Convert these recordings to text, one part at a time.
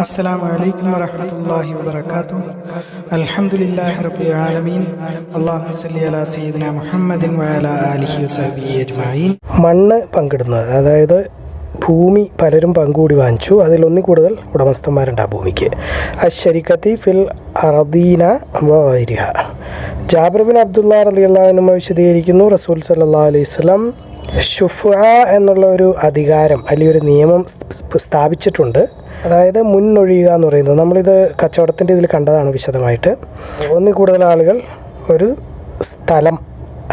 السلام عليكم ورحمة الله وبركاته الحمد لله رب العالمين اللهم صل على سيدنا محمد وعلى آله وصحبه أجمعين മണ്ണ് പങ്കിടുന്നത് അതായത് ഭൂമി പലരും പങ്കുകൂടി വാങ്ങിച്ചു അതിലൊന്നിൽ കൂടുതൽ ഉടമസ്ഥന്മാരുണ്ട് ആ ഭൂമിക്ക് അശരിക്കത്തി ഫിൽ അറദീന വൈരിഹ ജാബിർ ബിൻ അബ്ദുള്ള റലി അള്ളാഹുനുമ വിശദീകരിക്കുന്നു റസൂൽ സല്ലാ അലൈഹി സ്വലം ഷുഫ എന്നുള്ള ഒരു അധികാരം അല്ലെങ്കിൽ ഒരു നിയമം സ്ഥാപിച്ചിട്ടുണ്ട്. അതായത് മുന്നൊഴിയുക എന്ന് പറയുന്നത് നമ്മളിത് കച്ചവടത്തിന്റെ ഇതിൽ കണ്ടതാണ് വിശദമായിട്ട്. ഒന്നിൽ കൂടുതൽ ആളുകൾ ഒരു സ്ഥലം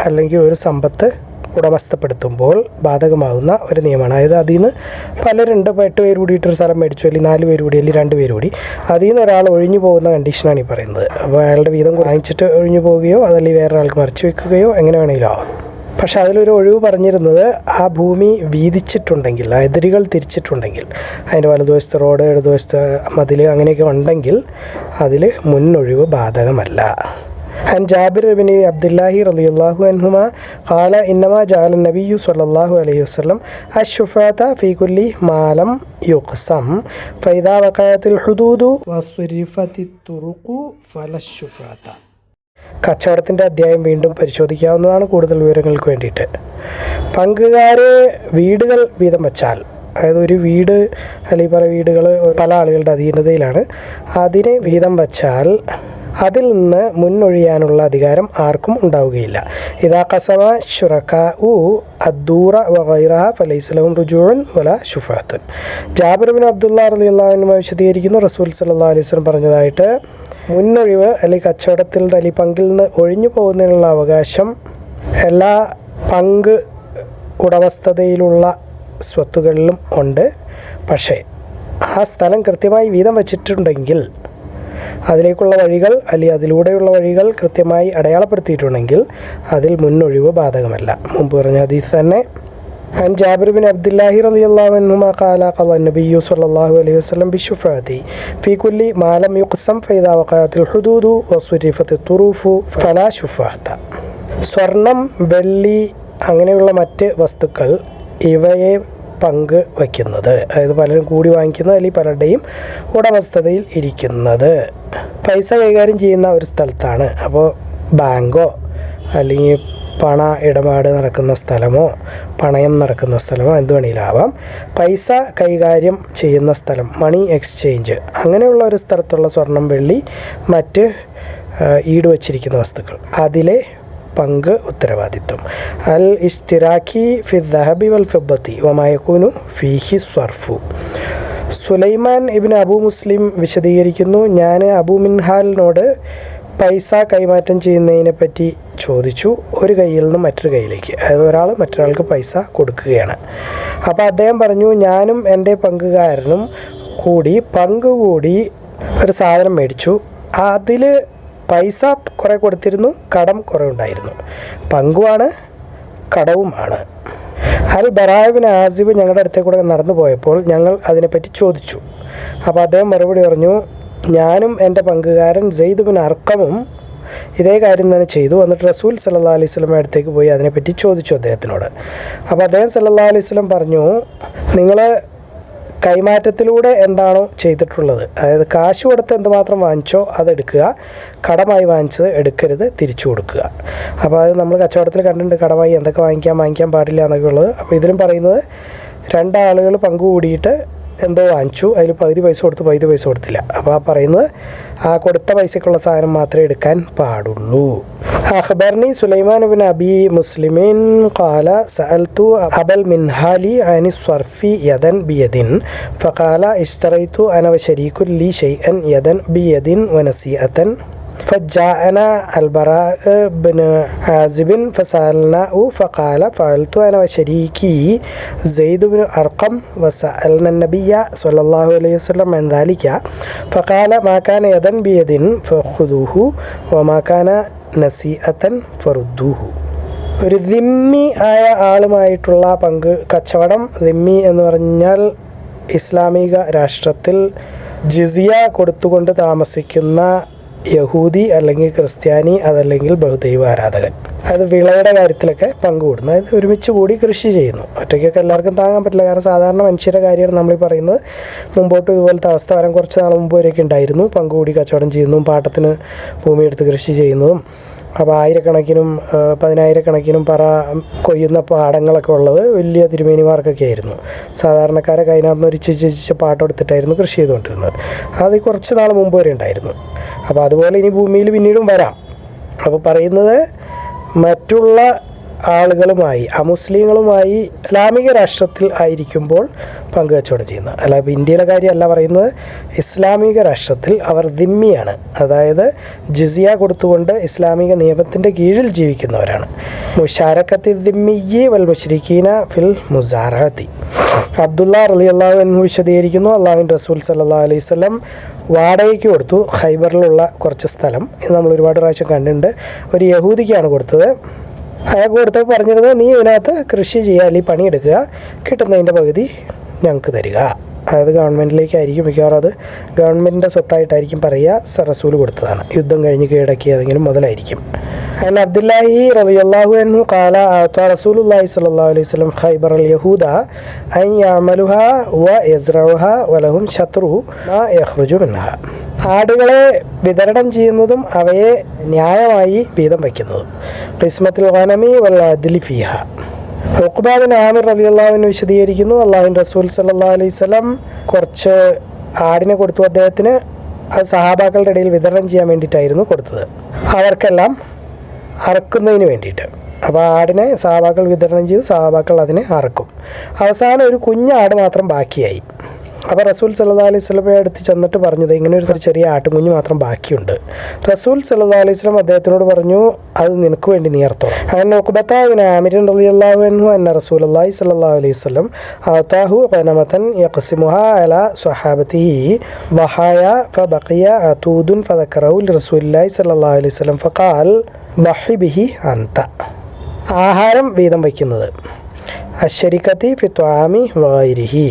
അല്ലെങ്കിൽ ഒരു സമ്പത്ത് ഉടമസ്ഥപ്പെടുത്തുമ്പോൾ ബാധകമാകുന്ന ഒരു നിയമമാണ്. അതായത് അതിൽ നിന്ന് പലരുണ്ട് ഇപ്പോൾ എട്ട് പേര് കൂടിയിട്ട് ഒരു സ്ഥലം മേടിച്ചു അല്ലെങ്കിൽ നാല് പേര് കൂടി അല്ലെങ്കിൽ രണ്ട് പേര് കൂടി. അതിൽ നിന്ന് ഒരാൾ ഒഴിഞ്ഞു പോകുന്ന കണ്ടീഷനാണ് ഈ പറയുന്നത്. അപ്പോൾ അയാളുടെ വീതം വാങ്ങിച്ചിട്ട് ഒഴിഞ്ഞു പോവുകയോ അതല്ലെങ്കിൽ വേറൊരാൾക്ക് മറിച്ച് വെക്കുകയോ എങ്ങനെ വേണമെങ്കിലും ആവാം. പക്ഷേ അതിലൊരു ഒഴിവ് പറഞ്ഞിരുന്നത് ആ ഭൂമി വീതിച്ചിട്ടുണ്ടെങ്കിൽ ആ എതിരുകൾ തിരിച്ചിട്ടുണ്ടെങ്കിൽ അതിൻ്റെ വലതുവശത്ത് റോഡ് ഇടതുവശത്ത് മതിൽ അങ്ങനെയൊക്കെ ഉണ്ടെങ്കിൽ അതിൽ മുന്നൊഴിവ് ബാധകമല്ല عن جابر بن عبد الله رضي الله عنهما قال إنما جعل النبي صلى الله عليه وسلم الشفعة في كل ما لم يقسم فإذا وقعت الحدود وصرفت الطرق فلا الشفعة കച്ചവടത്തിന്റെ അധ്യായം വീണ്ടും പരിശോധിക്കാവുന്നതാണ് കൂടുതൽ വിവരങ്ങൾക്ക് വേണ്ടിയിട്ട്. പങ്കുകാരെ വീടുകൾ വീതം വച്ചാൽ അതായത് ഒരു വീട് അല്ലെങ്കിൽ പല വീടുകൾ പല ആളുകളുടെ അധീനതയിലാണ് അതിനെ വീതം വച്ചാൽ അതിൽ നിന്ന് മുന്നൊഴിയാനുള്ള അധികാരം ആർക്കും ഉണ്ടാവുകയില്ല. ഇതാ കസവ ഷുറക്ക ഉ അദ്ദൂറ വൈറ ഫലൈസ്ലവും റുജുവൻ വല ഷുഫാത്തുൻ ജാബിർ ബിൻ അബ്ദുള്ള റലി അള്ളാഹുനുമ വിശദീകരിക്കുന്നു. റസൂൽ സല്ലാ അലൈസ്ലം പറഞ്ഞതായിട്ട് മുന്നൊഴിവ് അല്ലെങ്കിൽ കച്ചവടത്തിൽ അല്ലെങ്കിൽ പങ്കിൽ നിന്ന് ഒഴിഞ്ഞു പോകുന്നതിനുള്ള അവകാശം എല്ലാ പങ്ക് ഉടമസ്ഥതയിലുള്ള സ്വത്തുകളിലും ഉണ്ട്. പക്ഷേ ആ സ്ഥലം കൃത്യമായി വീതം വച്ചിട്ടുണ്ടെങ്കിൽ അതിലേക്കുള്ള വഴികൾ അല്ലെങ്കിൽ അതിലൂടെയുള്ള വഴികൾ കൃത്യമായി അടയാളപ്പെടുത്തിയിട്ടുണ്ടെങ്കിൽ അതിൽ മുന്നൊഴിവ് ബാധകമല്ല മുമ്പ് പറഞ്ഞ ഹദീസ് തന്നെ عن جابر بن عبد الله رضي الله عنهما قال قال النبي صلى الله عليه وسلم بالشفعة في كل ما لم يقسم فإذا وقعت الحدود وصرفت الطروف فلا شفعة സ്വർണം വെള്ളി അങ്ങനെയുള്ള മറ്റ് വസ്തുക്കൾ ഇവയെ പങ്ക് വയ്ക്കുന്നത്. അതായത് പലരും കൂടി വാങ്ങിക്കുന്നത് അല്ലെങ്കിൽ പലരുടെയും ഉടമസ്ഥതയിൽ ഇരിക്കുന്നത്. പൈസ കൈകാര്യം ചെയ്യുന്ന ഒരു സ്ഥലത്താണ്. അപ്പോൾ ബാങ്കോ അല്ലെങ്കിൽ പണ ഇടപാട് നടക്കുന്ന സ്ഥലമോ പണയം നടക്കുന്ന സ്ഥലമോ എന്ത് വേണമെങ്കിലാവാം പൈസ കൈകാര്യം ചെയ്യുന്ന സ്ഥലം മണി എക്സ്ചേഞ്ച് അങ്ങനെയുള്ള ഒരു സ്ഥലത്തുള്ള സ്വർണം വെള്ളി മറ്റ് ഈട് വച്ചിരിക്കുന്ന വസ്തുക്കൾ. അതിലെ പങ്ക് ഉത്തരവാദിത്വം. അൽ ഇസ്തിറാഖി ഫി ദഹബി വൽ ഫിദ്ദത്തി ഒമായക്കൂനു ഫിഹി സർഫു സുലൈമാൻ ഇബിൻ അബു മുസ്ലിം വിശദീകരിക്കുന്നു ഞാൻ അബു മിൻഹാലിനോട് പൈസ കൈമാറ്റം ചെയ്യുന്നതിനെ പറ്റി ചോദിച്ചു ഒരു കയ്യിൽ നിന്ന് മറ്റൊരു കയ്യിലേക്ക്. അതായത് ഒരാൾ മറ്റൊരാൾക്ക് പൈസ കൊടുക്കുകയാണ്. അപ്പോൾ അദ്ദേഹം പറഞ്ഞു ഞാനും എന്റെ പങ്കുകാരനും കൂടി പങ്ക് കൂടി ഒരു സാധനം മേടിച്ചു. അതിൽ പൈസ കുറേ കൊടുത്തിരുന്നു കടം കുറേ ഉണ്ടായിരുന്നു. പങ്കുമാണ് കടവുമാണ്. അൽ ബറായവിന് ആസിബ് ഞങ്ങളുടെ അടുത്തേക്ക് കൂടെ നടന്നു പോയപ്പോൾ ഞങ്ങൾ അതിനെപ്പറ്റി ചോദിച്ചു. അപ്പോൾ അദ്ദേഹം മറുപടി പറഞ്ഞു ഞാനും എന്റെ പങ്കുകാരൻ സെയ്ദ് ബിൻ അർക്കമും ഇതേ കാര്യം തന്നെ ചെയ്തു. എന്നിട്ട് റസൂൽ സല്ലാ അലൈഹി സ്വലം അടുത്തേക്ക് പോയി അതിനെപ്പറ്റി ചോദിച്ചു അദ്ദേഹത്തിനോട്. അപ്പോൾ അദ്ദേഹം സല്ലാ അലൈഹി സ്വലം പറഞ്ഞു നിങ്ങൾ കൈമാറ്റത്തിലൂടെ എന്താണോ ചെയ്തിട്ടുള്ളത്. അതായത് കാശ് കൊടുത്ത് എന്തുമാത്രം വാങ്ങിച്ചോ അതെടുക്കുക. കടമായി വാങ്ങിച്ചത് എടുക്കരുത് തിരിച്ചു കൊടുക്കുക. അപ്പോൾ അത് നമ്മൾ കച്ചവടത്തിൽ കണ്ടിട്ടുണ്ട് കടമായി എന്തൊക്കെ വാങ്ങിക്കാൻ വാങ്ങിക്കാൻ പാടില്ല എന്നൊക്കെ ഉള്ളത്. അപ്പോൾ ഇതിലും പറയുന്നത് രണ്ടാളുകൾ പങ്കുകൂടിയിട്ട് എന്തോ വാങ്ങിച്ചു. അതിൽ പകുതി പൈസ കൊടുത്തു പകുതി പൈസ കൊടുത്തില്ല. അപ്പോൾ ആ പറയുന്നത് ആ കൊടുത്ത പൈസക്കുള്ള സാധനം മാത്രമേ എടുക്കാൻ പാടുള്ളൂ. അഹ്ബർണി സുലൈമാൻ ബിൻ അബി മുസ്ലിമിൻ കാല സഅൽത്തു അബൽ മിൻഹാലി അനി സ്വർഫി യദൻ ബിയദിൻ. ഫകാല ഇസ്തറൈത്തു അനവ ശരീഖുല്ലി ഷെയ്അൻ യദൻ ബിയദിൻ വനസിഅത്തൻ فجاءنا البراء بن عازب فسألناه فقال فعلت أنا وشريكي زيد بن أرقم وسألنا النبي صلى الله عليه وسلم عن ذلك فقال ما كان يدا بيد فخذوه وما كان نسيئة فردوه ഒരു ദിമ്മി ആയ ആളുമായിട്ടുള്ള പങ്ക് കച്ചവടം ദിമ്മി എന്ന് പറഞ്ഞാൽ ഇസ്ലാമിക രാഷ്ട്രത്തിൽ ജിസിയ കൊടുത്തുകൊണ്ട് താമസിക്കുന്ന യഹൂദി അല്ലെങ്കിൽ ക്രിസ്ത്യാനി അതല്ലെങ്കിൽ ബഹുദൈവ ആരാധകൻ. അത് വിളയുടെ കാര്യത്തിലൊക്കെ പങ്കുകൂടുന്നു. അതായത് ഒരുമിച്ച് കൂടി കൃഷി ചെയ്യുന്നു. ഒറ്റയ്ക്കൊക്കെ എല്ലാവർക്കും താങ്ങാൻ പറ്റില്ല. കാരണം സാധാരണ മനുഷ്യരുടെ കാര്യമാണ് നമ്മൾ ഈ പറയുന്നത്. മുമ്പോട്ട് ഇതുപോലത്തെ അവസ്ഥ വരാൻ കുറച്ച് നാൾ മുമ്പ് വരെയൊക്കെ ഉണ്ടായിരുന്നു. പങ്കുകൂടി കച്ചവടം ചെയ്യുന്നതും പാട്ടത്തിന് ഭൂമിയെടുത്ത് കൃഷി ചെയ്യുന്നതും അപ്പോൾ ആയിരക്കണക്കിനും പതിനായിരക്കണക്കിനും പറ കൊയ്യുന്ന പാടങ്ങളൊക്കെ ഉള്ളത് വലിയ തിരുമേനിമാർക്കൊക്കെ ആയിരുന്നു. സാധാരണക്കാരെ അതിനകത്ത് ഒരു ചിച്ച് ഇച്ചിച്ച് പാട്ടെടുത്തിട്ടായിരുന്നു കൃഷി ചെയ്തുകൊണ്ടിരുന്നത്. അത് കുറച്ച് നാൾ മുമ്പ് വരെ ഉണ്ടായിരുന്നു. അപ്പോൾ അതുപോലെ ഇനി ഭൂമിയിൽ പിന്നീടും വരാം. അപ്പോൾ പറയുന്നത് മറ്റുള്ള ആളുകളുമായി അമുസ്ലിങ്ങളുമായി ഇസ്ലാമിക രാഷ്ട്രത്തിൽ ആയിരിക്കുമ്പോൾ പങ്കുവച്ചവടം ചെയ്യുന്നത്. അല്ല ഇപ്പോൾ ഇന്ത്യയിലെ കാര്യമല്ല പറയുന്നത് ഇസ്ലാമിക രാഷ്ട്രത്തിൽ അവർ ദിമ്മിയാണ്. അതായത് ജിസിയ കൊടുത്തുകൊണ്ട് ഇസ്ലാമിക നിയമത്തിന്റെ കീഴിൽ ജീവിക്കുന്നവരാണ്. മുഷാരക്കത്തി ദിമ്മിയി വൽ മുഷ്രിഖീന ഫിൽ മുസാറഹത്തി അബ്ദുള്ള റലി അള്ളാഹു വിശദീകരിക്കുന്നു അള്ളാഹുൻ റസൂൽ സല്ലാ അലൈഹി സ്വലം വാടകയ്ക്ക് കൊടുത്തു ഹൈബറിലുള്ള കുറച്ച് സ്ഥലം. ഇത് നമ്മൾ ഒരുപാട് പ്രാവശ്യം കണ്ടിട്ടുണ്ട്. ഒരു യഹൂദിക്കാണ് കൊടുത്തത്. അയാൾക്ക് കൊടുത്ത് പറഞ്ഞിരുന്നത് നീ ഇതിനകത്ത് കൃഷി ചെയ്യുക അല്ലെങ്കിൽ പണിയെടുക്കുക. കിട്ടുന്നതിന്റെ പകുതി ഞങ്ങൾക്ക് തരിക. അതായത് ഗവൺമെന്റിലേക്കായിരിക്കും മിക്കവാറും അത് ഗവൺമെന്റിന്റെ സ്വത്തായിട്ടായിരിക്കും പറയുക സറസൂൽ കൊടുത്തതാണ്. യുദ്ധം കഴിഞ്ഞ് കീഴടക്കിയ ഏതെങ്കിലും മുതലായിരിക്കും. അൻ അബ്ദുല്ലാഹി റബി അള്ളാഹു അൻഹു കാല റസൂലുല്ലാഹി സല്ലാ അലൈഹി സ്വലം ഖൈബർ അൽ യഹൂദ അൻ യമലുഹ വ യസ്രഹ വലഹും ശത്രു യഹ്റുജു മിൻഹ. ആടുകളെ വിതരണം ചെയ്യുന്നതും അവയെ ന്യായമായി വീതം വയ്ക്കുന്നതും. ഖിസ്മത്തിൽ ഗനമി വൽ ഫീഹ. ഉഖ്ബാബിൻ ആമിർ റലി അള്ളാഹുവിന് വിശദീകരിക്കുന്നു അള്ളാഹുൻ റസൂൽ സല്ലാ അലൈഹി സ്വലം കുറച്ച് ആടിനെ കൊടുത്തു. അദ്ദേഹത്തിന് അത് സഹാബാക്കളുടെ ഇടയിൽ വിതരണം ചെയ്യാൻ വേണ്ടിയിട്ടായിരുന്നു കൊടുത്തത്. അവർക്കെല്ലാം അറക്കുന്നതിന് വേണ്ടിയിട്ട്. അപ്പോൾ ആടിനെ സഹാബാക്കൾ വിതരണം ചെയ്തു സഹാബാക്കൾ അതിനെ അറക്കും. അവസാനം ഒരു കുഞ്ഞാട് മാത്രം ബാക്കിയായി. അപ്പോൾ റസൂൽ സല്ലാ അലൈഹി സ്വലമെ അടുത്ത് ചെന്നിട്ട് പറഞ്ഞത് ഇങ്ങനെ ഒരു ചെറിയ ആട്ടുകുഞ്ഞ് മാത്രം ബാക്കിയുണ്ട്. റസൂൽ സല്ലാ അലൈഹി സ്വലം അദ്ദേഹത്തിനോട് പറഞ്ഞു അത് നിനക്ക് വേണ്ടി നീർത്തോ അങ്ങനെ ഉഖ്ബത്താവിന് ആമിരൻ റളിയല്ലാഹു അൻഹു അന്ന റസൂൽ അള്ളാഹി സല്ലാ അലൈഹി വസല്ലം അതാഹു ഖനമത്തൻ യഖ്സിമുഹ അല സ്വഹാബത്തി വഹായ ഫബഖിയ അതൂദുൻ ഫദക്കറഹു ലറസൂലില്ലാഹി സല്ലാ അലൈഹി വസല്ലം ഫഖാൽ വഹി ബിഹി അന്ത. ആഹാരം വീതം വയ്ക്കുന്നത്. അശ്വരിക്കത്തി ഫിത്വാമി വൈരിഹി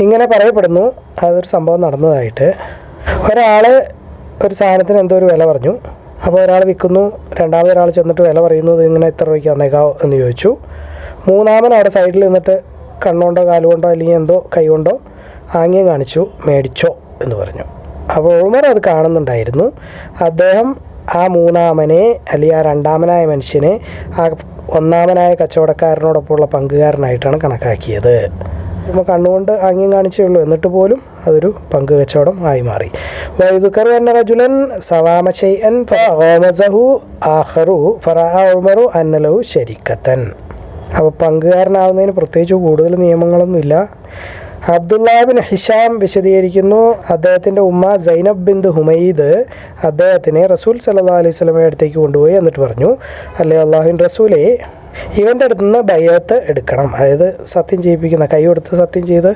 ഇങ്ങനെ പറയപ്പെടുന്നു. അതൊരു സംഭവം നടന്നതായിട്ട്. ഒരാൾ ഒരു സാധനത്തിന് എന്തോ ഒരു വില പറഞ്ഞു. അപ്പോൾ ഒരാൾ വിൽക്കുന്നു. രണ്ടാമത് ഒരാൾ ചെന്നിട്ട് വില പറയുന്നത് ഇങ്ങനെ എത്ര രൂപയ്ക്ക് തന്നേക്കാവോ? എന്ന് ചോദിച്ചു. മൂന്നാമൻ അവിടെ സൈഡിൽ നിന്നിട്ട് കണ്ണുകൊണ്ടോ കാലുകൊണ്ടോ അല്ലെങ്കിൽ എന്തോ കൈ കൊണ്ടോ ആംഗ്യം കാണിച്ചു മേടിച്ചോ എന്ന് പറഞ്ഞു. അപ്പോൾ ഉമർ അത് കാണുന്നുണ്ടായിരുന്നു. അദ്ദേഹം ആ മൂന്നാമനെ അല്ലെങ്കിൽ ആ രണ്ടാമനായ മനുഷ്യനെ ആ ഒന്നാമനായ കച്ചവടക്കാരനോടൊപ്പമുള്ള പങ്കുകാരനായിട്ടാണ് കണക്കാക്കിയത്. നമ്മൾ കണ്ണുകൊണ്ട് ആംഗ്യം കാണിച്ചേ ഉള്ളൂ. എന്നിട്ട് പോലും അതൊരു പങ്ക് കച്ചവടം ആയി മാറി. വൈദുക്കർ എന്ന റജുലൻ ഉമറു അന്നലഹു ശരിക്കത്തൻ. അപ്പോൾ പങ്കുകാരനാവുന്നതിന് പ്രത്യേകിച്ച് കൂടുതൽ നിയമങ്ങളൊന്നുമില്ല അബ്ദുല്ലാബിൻ ഹിഷാം വിശദീകരിക്കുന്നു. അദ്ദേഹത്തിന്റെ ഉമ്മ സൈനബ് ബിന്ദ് ഹുമൈദ് അദ്ദേഹത്തിനെ റസൂൽ സല്ലാ അലൈഹി സ്വലമയുടെ അടുത്തേക്ക് കൊണ്ടുപോയി എന്നിട്ട് പറഞ്ഞു അല്ലേ അള്ളാഹുൻ റസൂലെ ഇവന്റെ അടുത്ത് നിന്ന് ബയ്യത്ത് എടുക്കണം. അതായത് സത്യം ചെയ്യിപ്പിക്കുന്ന കൈ കൊടുത്ത് സത്യം ചെയ്ത്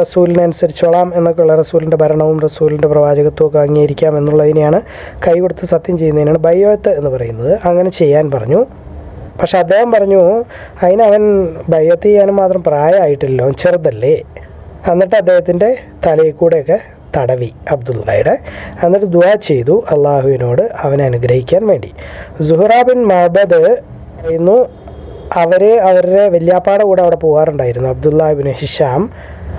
റസൂലിനെ അനുസരിച്ചോളാം എന്നൊക്കെയുള്ള റസൂലിന്റെ ഭരണവും റസൂലിന്റെ പ്രവാചകത്വവും ഒക്കെ അംഗീകരിക്കാം എന്നുള്ളതിനെയാണ് കൈ കൊടുത്ത് സത്യം ചെയ്യുന്നതിനാണ് ബയ്യത്ത് എന്ന് പറയുന്നത്. അങ്ങനെ ചെയ്യാൻ പറഞ്ഞു. പക്ഷെ അദ്ദേഹം പറഞ്ഞു അതിനവൻ ബയ്യത്ത് ചെയ്യാനും മാത്രം പ്രായമായിട്ടില്ലല്ലോ ചെറുതല്ലേ. എന്നിട്ട് അദ്ദേഹത്തിന്റെ തലയിൽ കൂടെയൊക്കെ തടവി അബ്ദുള്ളയുടെ എന്നിട്ട് ദുവാ ചെയ്തു അള്ളാഹുവിനോട് അവനെ അനുഗ്രഹിക്കാൻ വേണ്ടി. സുഹ്റാബിൻ മഹബദ് പറയുന്നു അവർ അവരുടെ വല്യാപ്പാടെ കൂടെ അവിടെ പോകാറുണ്ടായിരുന്നു. അബ്ദുല്ലാബിന് ഹിഷാം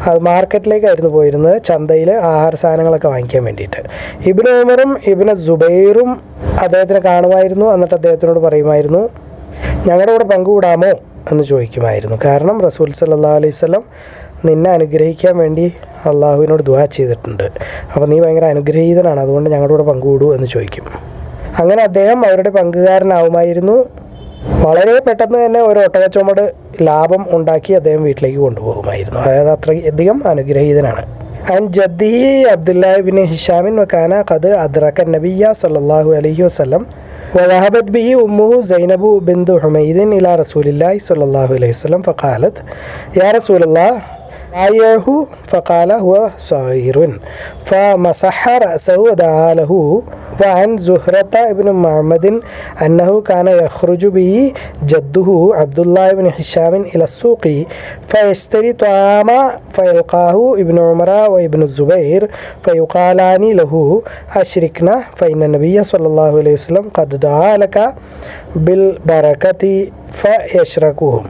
അത് മാർക്കറ്റിലേക്കായിരുന്നു പോയിരുന്നത്. ചന്തയിൽ ആഹാര സാധനങ്ങളൊക്കെ വാങ്ങിക്കാൻ വേണ്ടിയിട്ട്. ഇബിന് ഉമറും ഇബിന് സുബൈറും അദ്ദേഹത്തിനെ കാണുമായിരുന്നു. എന്നിട്ട് അദ്ദേഹത്തിനോട് പറയുമായിരുന്നു ഞങ്ങളുടെ കൂടെ പങ്കുകൂടാമോ? എന്ന് ചോദിക്കുമായിരുന്നു. കാരണം റസൂൽ സല്ലാ അലൈഹി സ്വലം നിന്നെ അനുഗ്രഹിക്കാൻ വേണ്ടി അള്ളാഹുവിനോട് ദുവാ ചെയ്തിട്ടുണ്ട്. അപ്പോൾ നീ ഭയങ്കര അനുഗ്രഹീതനാണ്. അതുകൊണ്ട് ഞങ്ങളുടെ കൂടെ പങ്കുകൂടൂ എന്ന് ചോദിക്കും. അങ്ങനെ അദ്ദേഹം അവരുടെ പങ്കുകാരനാവുമായിരുന്നു. വളരെ പെട്ടെന്ന് തന്നെ ഒരു ഒട്ടകച്ചുമട് ലാഭം ഉണ്ടാക്കി അദ്ദേഹം വീട്ടിലേക്ക് കൊണ്ടുപോകുമായിരുന്നു അതായത് അത്രയധികം അനുഗ്രഹീതനാണ് عن جده عبد الله بن هشام وكان قد أدرك النبي صلى الله عليه وسلم وذهبت به أمه زينب بنت حميد إلى رسول الله صلى الله عليه وسلم فقالت يا رسول الله بايعه فقال هو صغير فمسح رأسه ودعا له وعن زهرة بن محمد أنه كان يخرج به جده عبد الله بن هشام إلى السوق فيشتري طعام فيلقاه ابن عمر وابن الزبير فيقالان له أشركنا فإن النبي صلى الله عليه وسلم قد دعا لك بالبركة فيشركهم.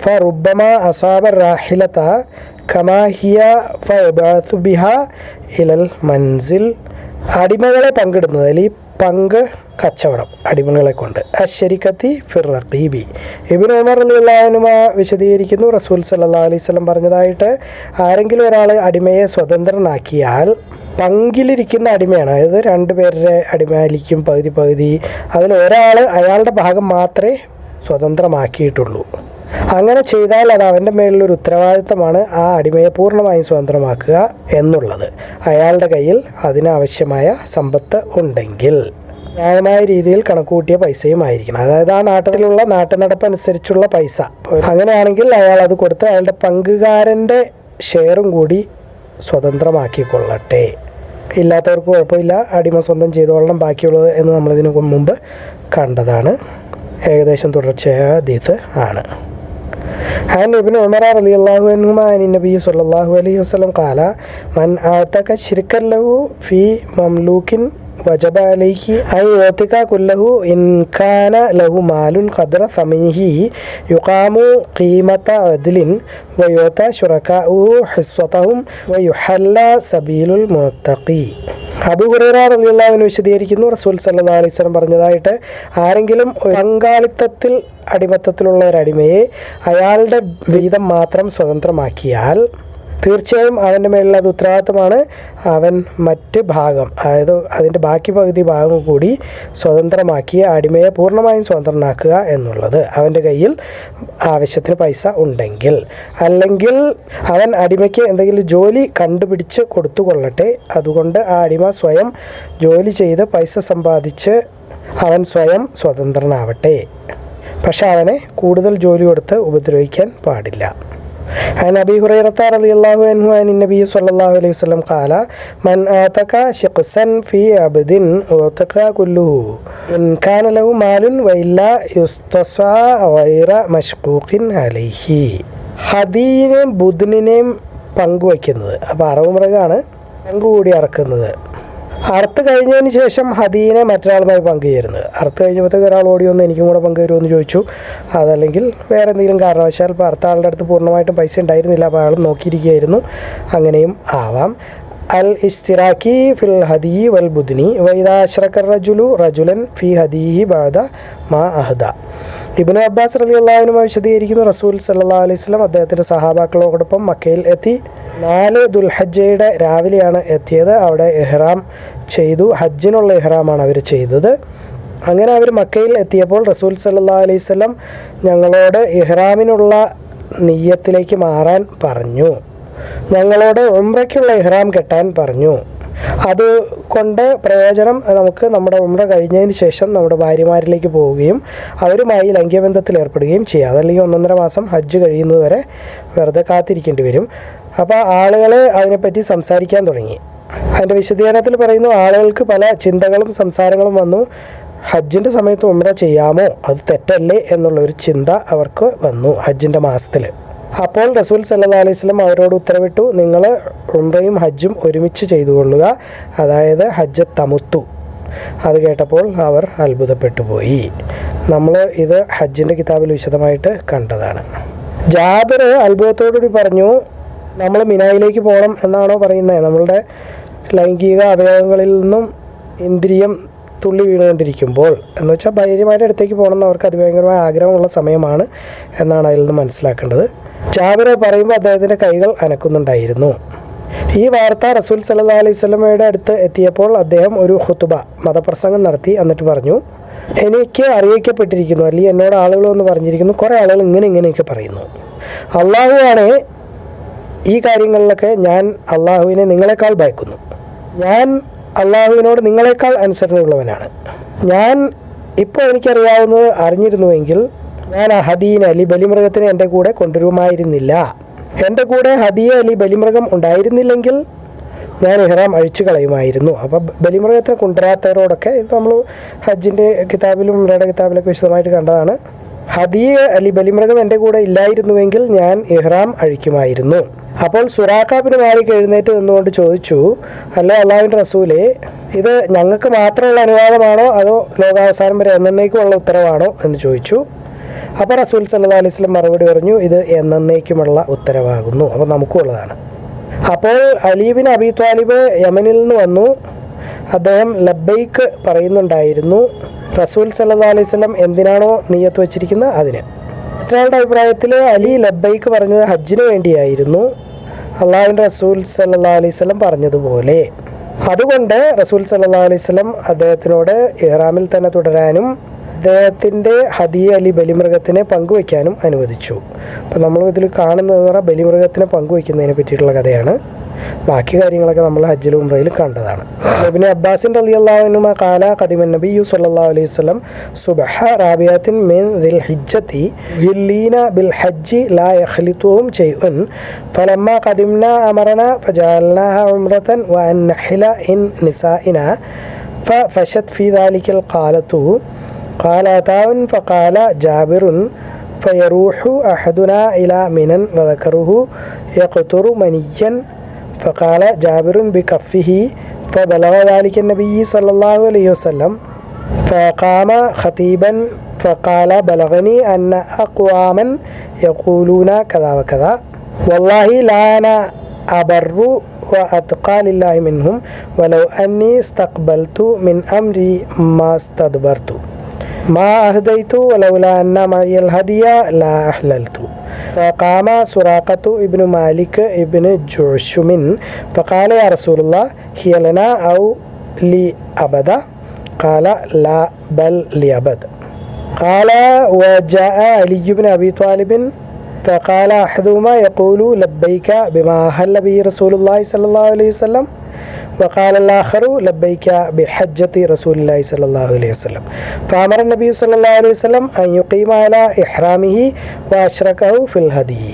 فربما أصاب الراحلة കമാഹിയ ഫുബിഹ ഇലൽ മൻസിൽ. അടിമകളെ പങ്കിടുന്നത് അല്ലെങ്കിൽ പങ്ക് കച്ചവടം അടിമകളെ കൊണ്ട്. അശരിക്കത്തി ഫിർ റഖീബി. ഇബിൻ ഉമർ അലിഹുമ വിശദീകരിക്കുന്നു. റസൂൽ സല്ലാ അലൈവലം പറഞ്ഞതായിട്ട് ആരെങ്കിലും ഒരാൾ അടിമയെ സ്വതന്ത്രനാക്കിയാൽ പങ്കിലിരിക്കുന്ന അടിമയാണ്. അതായത് രണ്ടുപേരുടെ അടിമയായിരിക്കും പകുതി പകുതി. അതിൽ ഒരാൾ അയാളുടെ ഭാഗം മാത്രമേ സ്വതന്ത്രമാക്കിയിട്ടുള്ളൂ. അങ്ങനെ ചെയ്താൽ അത് അവന്റെ മേലുള്ളൊരു ഉത്തരവാദിത്തമാണ് ആ അടിമയെ പൂർണമായും സ്വതന്ത്രമാക്കുക എന്നുള്ളത്. അയാളുടെ കയ്യിൽ അതിനാവശ്യമായ സമ്പത്ത് ഉണ്ടെങ്കിൽ ന്യായമായ രീതിയിൽ കണക്കുകൂട്ടിയ പൈസയും ആയിരിക്കണം. അതായത് ആ നാട്ടിലുള്ള നാട്ടുനടപ്പനുസരിച്ചുള്ള പൈസ. അങ്ങനെയാണെങ്കിൽ അയാൾ അത് കൊടുത്ത് അയാളുടെ പങ്കുകാരന്റെ ഷെയറും കൂടി സ്വതന്ത്രമാക്കിക്കൊള്ളട്ടെ. ഇല്ലാത്തവർക്ക് കുഴപ്പമില്ല. അടിമ സ്വന്തം ചെയ്തോളണം. ബാക്കിയുള്ളത് എന്ന് നമ്മളിതിനു മുമ്പ് കണ്ടതാണ്. ഏകദേശം തുടർച്ചയായ ദീത്ത് ആണ്. عن ابن عمر رضي الله عنهما عن النبي صلى الله عليه وسلم قال من أعتق شركا له في مملوك വജബ അലൈഹി ഐ ഏത്തിക്ക കുല്ലഹു ഇൻഖാന ലഹു മാലുൻ ഖദ്ര സമീഹി യുഖാമു ഖീമത അദ്ലിൻ വയോത്ത ഷുറക്കാഉ ഹിസ്വതഹും വയുഹല്ല സബീലുൽ മുത്തഖി. അബു ഹുറേറ വിശദീകരിക്കുന്നു. റസൂൽ സല്ലല്ലാഹു അലൈഹി പറഞ്ഞതായിട്ട് ആരെങ്കിലും പങ്കാളിത്തത്തിൽ അടിമത്തത്തിലുള്ള ഒരു അടിമയെ അയാളുടെ വീതം മാത്രം സ്വതന്ത്രമാക്കിയാൽ തീർച്ചയായും അവന്റെ മേലുള്ള അത് ഉത്തരവാദിത്തമാണ് അവൻ മറ്റ് ഭാഗം. അതായത് അതിന്റെ ബാക്കി പകുതി ഭാഗം കൂടി സ്വതന്ത്രമാക്കി അടിമയെ പൂർണമായും സ്വതന്ത്രനാക്കുക എന്നുള്ളത്. അവന്റെ കയ്യിൽ ആവശ്യത്തിന് പൈസ ഉണ്ടെങ്കിൽ. അല്ലെങ്കിൽ അവൻ അടിമയ്ക്ക് എന്തെങ്കിലും ജോലി കണ്ടുപിടിച്ച് കൊടുത്തു കൊള്ളട്ടെ അതുകൊണ്ട് ആ അടിമ സ്വയം ജോലി ചെയ്ത് പൈസ സമ്പാദിച്ച് അവൻ സ്വയം സ്വതന്ത്രനാവട്ടെ. പക്ഷെ അവനെ കൂടുതൽ ജോലി കൊടുത്ത് ഉപദ്രവിക്കാൻ പാടില്ല. عن أبي هريرة رضي الله عنه عن النبي صلى الله عليه وسلم قال من آتك شقصا في عبد أعتق كله إن كان له مال وإلا يستصى غير مشقوق عليه ഹദീനെയും ബുധനിനെയും പങ്കുവയ്ക്കുന്നത് അപ്പോൾ അറവ് മൃഗമാണ് പങ്ക് കൂടി അറക്കുന്നത് അറുത്ത് കഴിഞ്ഞതിന് ശേഷം ഹദീനെ മറ്റൊരാളുമായി പങ്കുചേരുന്നത്. അറുത്ത് കഴിഞ്ഞപ്പോഴത്തേക്ക് ഒരാൾ ഓടി വന്ന് എനിക്കും കൂടെ പങ്കുചേരുമെന്ന് ചോദിച്ചു. അതല്ലെങ്കിൽ വേറെ എന്തെങ്കിലും കാരണവശാൽ ഇപ്പോൾ അറുത്ത ആളുടെ അടുത്ത് പൂർണമായിട്ടും പൈസ ഉണ്ടായിരുന്നില്ല അപ്പോൾ അയാളും നോക്കിയിരിക്കുകയായിരുന്നു. അങ്ങനെയും ആവാം. അൽ ഇസ്തിറാക്കി ഫിൽ ഹദീ വൽ ബുദ്നി വൈദാശ്രക്കർ റജുലു റജുലൻ ഫി ഹദീഹി ബാദ മാ അഹദ ഇബിന് അബ്ബാസ് റലി അള്ളാഹുനുമ വിശദീകരിക്കുന്നു റസൂൽ സല്ലാ അലൈഹി സ്വലം അദ്ദേഹത്തിന്റെ സഹാബാക്കളോടൊപ്പം മക്കയിൽ എത്തി. നാല് ദുൽഹജ്ജയുടെ രാവിലെയാണ് എത്തിയത്. അവിടെ ഇഹ്റാം ചെയ്തു. ഹജ്ജിനുള്ള ഇഹ്റാമാണ് അവർ ചെയ്തത്. അങ്ങനെ അവർ മക്കയിൽ എത്തിയപ്പോൾ റസൂൽ സല്ലാ അലൈഹി സ്വലം ഞങ്ങളോട് ഇഹ്റാമിനുള്ള നെയ്യത്തിലേക്ക് മാറാൻ പറഞ്ഞു. ഞങ്ങളോട് ഉംറയ്ക്കുള്ള ഇഹ്റാം കെട്ടാൻ പറഞ്ഞു. അത് കൊണ്ട് പ്രയോജനം നമുക്ക് നമ്മുടെ ഉമ്ര കഴിഞ്ഞതിന് ശേഷം നമ്മുടെ ഭാര്യമാരിലേക്ക് പോവുകയും അവരുമായി ലൈംഗികബന്ധത്തിൽ ഏർപ്പെടുകയും ചെയ്യാം. അതല്ലെങ്കിൽ ഒന്നൊന്നര മാസം ഹജ്ജ് കഴിയുന്നത് വരെ വെറുതെ കാത്തിരിക്കേണ്ടി വരും. അപ്പോൾ ആളുകൾ അതിനെപ്പറ്റി സംസാരിക്കാൻ തുടങ്ങി. അതിന്റെ വിശദീകരണത്തിൽ പറയുന്നു ആളുകൾക്ക് പല ചിന്തകളും സംസാരങ്ങളും വന്നു. ഹജ്ജിന്റെ സമയത്ത് ഉമ്ര ചെയ്യാമോ? അത് തെറ്റല്ലേ? എന്നുള്ളൊരു ചിന്ത അവർക്ക് വന്നു ഹജ്ജിന്റെ മാസത്തിൽ അപ്പോൾ റസൂൽ സല്ലാ അലൈഹി സ്വലം അവരോട് ഉത്തരവിട്ടു നിങ്ങൾ ഉംറയും ഹജ്ജും ഒരുമിച്ച് ചെയ്തു കൊള്ളുക അതായത് ഹജ്ജ് തമുത്തു. അത് കേട്ടപ്പോൾ അവർ അത്ഭുതപ്പെട്ടു പോയി നമ്മൾ ഇത് ഹജ്ജിന്റെ കിതാബിൽ വിശദമായിട്ട് കണ്ടതാണ്. ജാബിർ അത്ഭുതത്തോടുകൂടി പറഞ്ഞു നമ്മൾ മിനായിലേക്ക് പോകണം എന്നാണോ പറയുന്നത് നമ്മളുടെ ലൈംഗിക അവയവങ്ങളിൽ നിന്നും ഇന്ദ്രിയം തുള്ളി വീണുകൊണ്ടിരിക്കുമ്പോൾ എന്ന് വെച്ചാൽ ഭാര്യമാരുടെ അടുത്തേക്ക് പോകണം എന്ന് അവർക്ക് അതിഭയങ്കരമായ ആഗ്രഹമുള്ള സമയമാണ് എന്നാണ് അതിൽ നിന്ന് മനസ്സിലാക്കേണ്ടത്. ജാബിർ പറയുമ്പോൾ അദ്ദേഹത്തിന്റെ കൈകൾ അനക്കുന്നുണ്ടായിരുന്നു. ഈ വാർത്ത റസൂൽ സല്ലാ അലൈഹി സ്വലമയുടെ അടുത്ത് എത്തിയപ്പോൾ അദ്ദേഹം ഒരു ഹുത്തുബ മതപ്രസംഗം നടത്തി എന്നിട്ട് പറഞ്ഞു എനിക്ക് അറിയിക്കപ്പെട്ടിരിക്കുന്നു അല്ലെങ്കിൽ എന്നോട് ആളുകൾ എന്ന് പറഞ്ഞിരിക്കുന്നു കുറേ ആളുകൾ ഇങ്ങനെ ഇങ്ങനെയൊക്കെ പറയുന്നു. അള്ളാഹുവാണ് ഈ കാര്യങ്ങളിലൊക്കെ ഞാൻ അള്ളാഹുവിനെ നിങ്ങളെക്കാൾ ഭയക്കുന്നു. ഞാൻ അള്ളാഹുവിനോട് നിങ്ങളെക്കാൾ അനുസരണയുള്ളവനാണ്. ഞാൻ ഇപ്പോൾ എനിക്കറിയാവുന്നത് അറിഞ്ഞിരുന്നുവെങ്കിൽ ഞാൻ ഹദീൻ അലി ബലിമൃഗത്തിനെ എന്റെ കൂടെ കൊണ്ടുവരുമായിരുന്നില്ല. എന്റെ കൂടെ ഹദിയ അലി ബലിമൃഗം ഉണ്ടായിരുന്നില്ലെങ്കിൽ ഞാൻ ഇഹ്റാം അഴിച്ചു കളയുമായിരുന്നു. അപ്പോൾ ബലിമൃഗത്തിനെ കൊണ്ടുവരാത്തവരോടൊക്കെ ഇത് നമ്മൾ ഹജ്ജിന്റെ കിതാബിലും ഉമ്രയുടെ കിതാബിലൊക്കെ വിശദമായിട്ട് കണ്ടതാണ്. ഹദിയ അലി ബലിമൃഗം എന്റെ കൂടെ ഇല്ലായിരുന്നുവെങ്കിൽ ഞാൻ ഇഹ്റാം അഴിക്കുമായിരുന്നു. അപ്പോൾ സുറാഖാബിന് മാലിക് എഴുന്നേറ്റ് നിന്നുകൊണ്ട് ചോദിച്ചു അല്ല അള്ളാഹുവിന്റെ റസൂലെ ഇത് ഞങ്ങൾക്ക് മാത്രമുള്ള അനുവാദമാണോ? അതോ ലോകാവസാനം വരെ എന്നേക്കുമുള്ള ഉത്തരവാണോ? എന്ന് ചോദിച്ചു. അപ്പോൾ റസൂൽ സല്ലാ അലൈഹി സ്വലം മറുപടി പറഞ്ഞു ഇത് എന്നേക്കുമുള്ള ഉത്തരവാകുന്നു. അപ്പോൾ നമുക്കുള്ളതാണ് അപ്പോൾ അലീബിൻ അബി ത്വാലിബ് യമനിൽ നിന്ന് വന്നു. അദ്ദേഹം ലബൈക്ക് പറയുന്നുണ്ടായിരുന്നു റസൂൽ സല്ലാ അലൈഹി സ്വലം എന്തിനാണോ നീയത്ത് വെച്ചിരിക്കുന്നത് അതിന്? മറ്റൊരാളുടെ അഭിപ്രായത്തിൽ അലി ലബൈക്ക് പറഞ്ഞത് ഹജ്ജിന് വേണ്ടിയായിരുന്നു. അള്ളാഹുൻ റസൂൽ സല്ലാ അലൈഹി സ്വലം പറഞ്ഞതുപോലെ. അതുകൊണ്ട് റസൂൽ സല്ലാ അലൈഹി സ്വലം അദ്ദേഹത്തിനോട് ഇഹ്റാമിൽ തന്നെ തുടരാനും അദ്ദേഹത്തിൻ്റെ ഹദിയ അലി ബലിമൃഗത്തിനെ പങ്കുവയ്ക്കാനും അനുവദിച്ചു അപ്പോൾ നമ്മൾ ഇതിൽ കാണുന്നതെന്ന് പറഞ്ഞാൽ ബലിമൃഗത്തിനെ പങ്കുവയ്ക്കുന്നതിനെ പറ്റിയിട്ടുള്ള കഥയാണ് ബാക്കി കാര്യങ്ങളൊക്കെ നമ്മൾ ഹജ്ജിലും ഉംറയിലും കണ്ടതാണ് ഇബിന് അബ്ബാസിൻ റലി അള്ളാഹുനുമ കാല ഖദിമൻ നബിയു സല്ലല്ലാഹു അലൈഹി വസല്ലം സുബഹ റാബിയാത്തിൻ മിൻ ദിൽ ഹിജ്ജത്തി യുല്ലീന ബിൽ ഹജ്ജി ലാ യഖ്ലിതുഹും ഷൈഉൻ ഫലമ്മ ഖദിംന അമറന ഫജഅൽനാഹ ഉംറതൻ വഅൻ നഹില ഇൻ നിസാഇന ففشت في ذلك القالة قال أتاون فقال جابر فيروح أحدنا إلى منى وذكره يقطر منيا فقال جابر بكفه فبلغ ذلك النبي صلى الله عليه وسلم فقام خطيبا فقال بلغني أن أقواما يقولون كذا وكذا والله لا أنا أبر وأتقى لله منهم ولو أني استقبلت من أمري ما استدبرت. ما أهديت ولولا أن معي الهدي لا أحللت. فقام سراقة ابن مالك ابن جعشم فقال يا رسول الله هي لنا أو لأبدا قال لا بل لأبد قال وجاء علي بن أبي طالب فقال أحدهما يقول لبيك بما أهل به رسول الله صلى الله عليه وسلم. وقال الآخر لبيك بحجة رسول الله صلى الله عليه وسلم فأمر النبي صلى الله عليه وسلم أن يقيم على إحرامه وأشركه في الهدي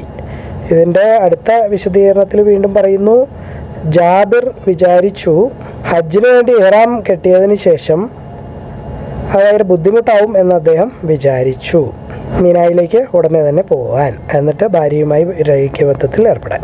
ഇതിൻ്റെ അടുത്ത വിശദീകരണത്തിൽ വീണ്ടും പറയുന്നു ജാബിർ വിചാരിച്ചു ഹജ്ജിന് വേണ്ടി ഇഹ്റാം കെട്ടിയതിന് ശേഷം അത് ഭയങ്കര ബുദ്ധിമുട്ടാവും എന്ന് അദ്ദേഹം വിചാരിച്ചു മീനായിലേക്ക് ഉടനെ തന്നെ പോകാൻ എന്നിട്ട് ഭാര്യയുമായി രൈക്യബന്ധത്തിൽ ഏർപ്പെടാൻ